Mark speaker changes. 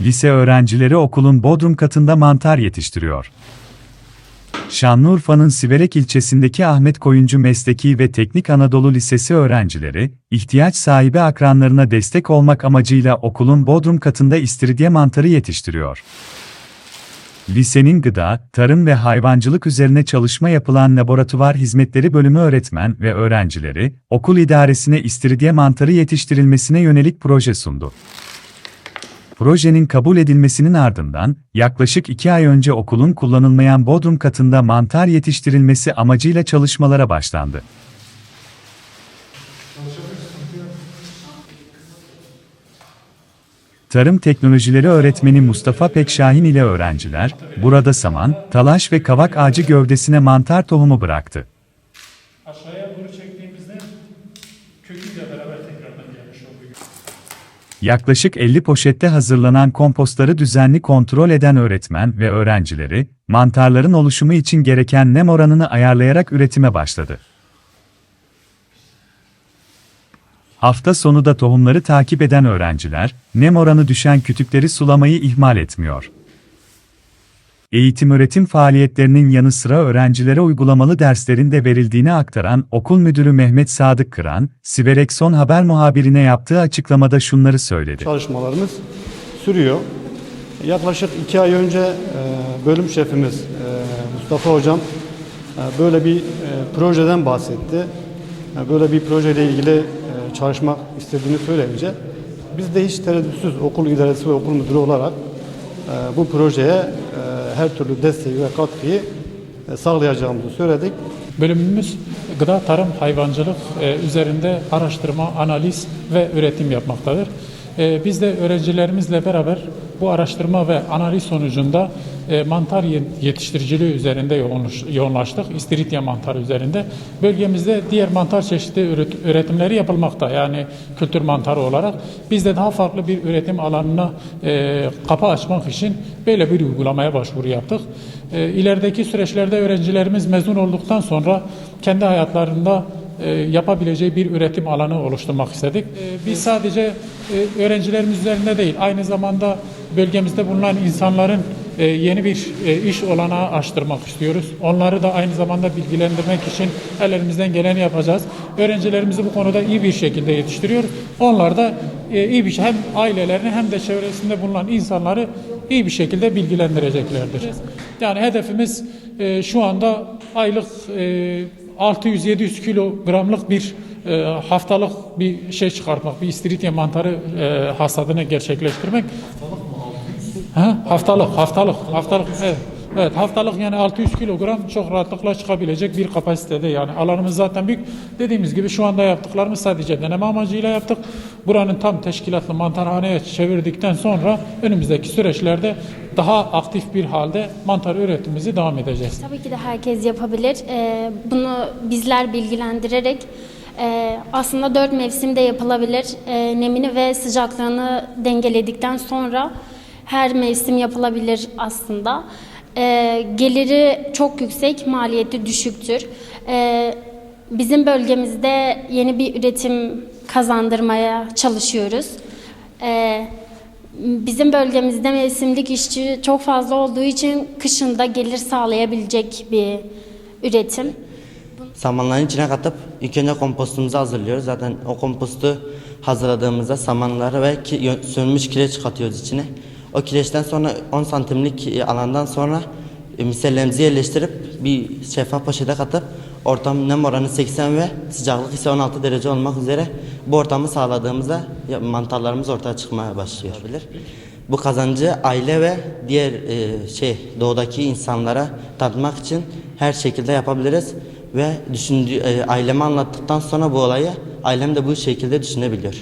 Speaker 1: Lise öğrencileri okulun bodrum katında mantar yetiştiriyor. Şanlıurfa'nın Siverek ilçesindeki Ahmet Koyuncu Mesleki ve Teknik Anadolu Lisesi öğrencileri, ihtiyaç sahibi akranlarına destek olmak amacıyla okulun bodrum katında istiridye mantarı yetiştiriyor. Lisenin gıda, tarım ve hayvancılık üzerine çalışma yapılan laboratuvar hizmetleri bölümü öğretmen ve öğrencileri, okul idaresine istiridye mantarı yetiştirilmesine yönelik proje sundu. Projenin kabul edilmesinin ardından, yaklaşık iki ay önce okulun kullanılmayan bodrum katında mantar yetiştirilmesi amacıyla çalışmalara başlandı. Tarım Teknolojileri öğretmeni Mustafa Pekşahin ile öğrenciler, burada saman, talaş ve kavak ağacı gövdesine mantar tohumu bıraktı. Yaklaşık 50 poşette hazırlanan kompostları düzenli kontrol eden öğretmen ve öğrencileri, mantarların oluşumu için gereken nem oranını ayarlayarak üretime başladı. Hafta sonu da tohumları takip eden öğrenciler, nem oranı düşen kütükleri sulamayı ihmal etmiyor. Eğitim-öğretim faaliyetlerinin yanı sıra öğrencilere uygulamalı derslerin de verildiğini aktaran Okul Müdürü Mehmet Sadık Kıran, Siverek Son Haber muhabirine yaptığı açıklamada şunları söyledi.
Speaker 2: çalışmalarımız sürüyor. Yaklaşık iki ay önce e, bölüm şefimiz e, Mustafa Hocam e, böyle bir projeden bahsetti. Böyle bir projeyle ilgili çalışmak istediğini söyleyince biz de hiç tereddütsüz okul idaresi ve okul müdürü olarak bu projeye her türlü desteği ve katkıyı e, sağlayacağımızı söyledik.
Speaker 3: Bölümümüz gıda, tarım, hayvancılık e, üzerinde araştırma, analiz ve üretim yapmaktadır. E, biz de öğrencilerimizle beraber bu araştırma ve analiz sonucunda e, mantar ye- yetiştiriciliği üzerinde yoğunlaş- yoğunlaştık. İstiridye mantarı üzerinde. Bölgemizde diğer mantar çeşitli üret- üretimleri yapılmakta. Yani kültür mantarı olarak. Biz de daha farklı bir üretim alanına e, kapı açmak için böyle bir uygulamaya başvuru yaptık. E, ilerideki süreçlerde öğrencilerimiz mezun olduktan sonra kendi hayatlarında e, yapabileceği bir üretim alanı oluşturmak istedik. E, biz sadece e, öğrencilerimiz üzerinde değil, aynı zamanda bölgemizde bulunan insanların e, yeni bir e, iş olanağı açtırmak istiyoruz. Onları da aynı zamanda bilgilendirmek için ellerimizden geleni yapacağız. Öğrencilerimizi bu konuda iyi bir şekilde yetiştiriyoruz. Onlar da e, iyi bir şey hem ailelerini hem de çevresinde bulunan insanları iyi bir şekilde bilgilendireceklerdir. Yani hedefimiz e, şu anda aylık e, 600-700 kilogramlık bir e, haftalık bir şey çıkartmak, bir istiridye mantarı e, hasadını gerçekleştirmek. Ha, haftalık, haftalık, haftalık. Evet. Evet, haftalık yani 600 kilogram çok rahatlıkla çıkabilecek bir kapasitede yani alanımız zaten büyük. Dediğimiz gibi şu anda yaptıklarımız sadece deneme amacıyla yaptık. Buranın tam teşkilatlı mantarhaneye çevirdikten sonra önümüzdeki süreçlerde daha aktif bir halde mantar üretimimizi devam edeceğiz.
Speaker 4: Tabii ki de herkes yapabilir. Ee, bunu bizler bilgilendirerek e, aslında dört mevsimde yapılabilir. E, nemini ve sıcaklığını dengeledikten sonra her mevsim yapılabilir aslında. E, geliri çok yüksek, maliyeti düşüktür. E, bizim bölgemizde yeni bir üretim kazandırmaya çalışıyoruz. E, Bizim bölgemizde mevsimlik işçi çok fazla olduğu için kışında gelir sağlayabilecek bir üretim.
Speaker 5: Samanların içine katıp ilk önce kompostumuzu hazırlıyoruz. Zaten o kompostu hazırladığımızda samanları ve ki, sönmüş kireç katıyoruz içine. O kireçten sonra 10 santimlik e, alandan sonra e, misellerimizi yerleştirip bir şeffaf poşete katıp ortam nem oranı 80 ve sıcaklık ise 16 derece olmak üzere bu ortamı sağladığımızda mantarlarımız ortaya çıkmaya başlıyor. Bu kazancı aile ve diğer e, şey doğudaki insanlara tatmak için her şekilde yapabiliriz ve düşündüğü e, aileme anlattıktan sonra bu olayı ailem de bu şekilde düşünebiliyor.